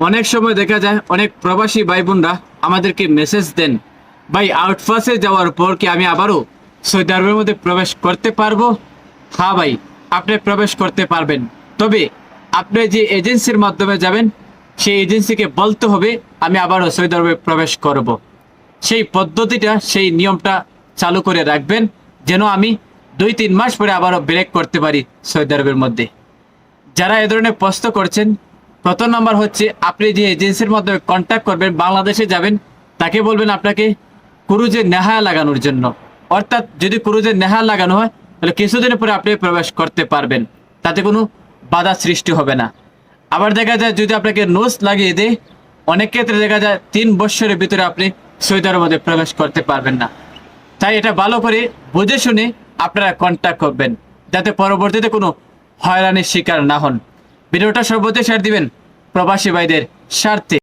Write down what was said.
অনেক সময় দেখা যায় অনেক প্রবাসী ভাই বোনরা আমাদেরকে মেসেজ দেন, ভাই আউটফাসে যাওয়ার পর কি আমি আবারও সৌদি আরবের মধ্যে প্রবেশ করতে পারব? হ্যাঁ ভাই, আপনি প্রবেশ করতে পারবেন। তবে আপনি যে এজেন্সির মাধ্যমে যাবেন, সেই এজেন্সিকে বলতে হবে, আমি আবারও সৌদি আরবে প্রবেশ করব। সেই পদ্ধতিটা, সেই নিয়মটা চালু করে রাখবেন, যেন আমি দুই তিন মাস পরে আবারও ব্রেক করতে পারি সৌদি আরবের মধ্যে। যারা এ ধরনের প্রশ্ন করছেন প্রথম নাম্বার হচ্ছে, আপনি যে এজেন্সির মাধ্যমে কন্ট্যাক্ট করবেন, বাংলাদেশে যাবেন, তাকে বলবেন আপনাকে ক্রুজে নেহা লাগানোর জন্য। অর্থাৎ যদি ক্রুজে নেহা লাগানো হয়, তাহলে কিছুদিন পরে আপনি প্রবেশ করতে পারবেন। তাতে কোনো বাধা সৃষ্টি হবে না। আবার দেখা যায়, যদি আপনাকে নোস লাগিয়ে দেয়, অনেক ক্ষেত্রে দেখা যায়, তিন বছরের ভিতরে আপনি সৌদি আরবের মধ্যে প্রবেশ করতে পারবেন না। তাই এটা ভালো করে বুঝে শুনে আপনারা কন্ট্যাক্ট করবেন, যাতে পরবর্তীতে কোনো হয়রানির শিকার না হন। ভিডিওটা সর্বদা শেয়ার দিবেন। প্রবাসী ভাইদের স্বার্থে।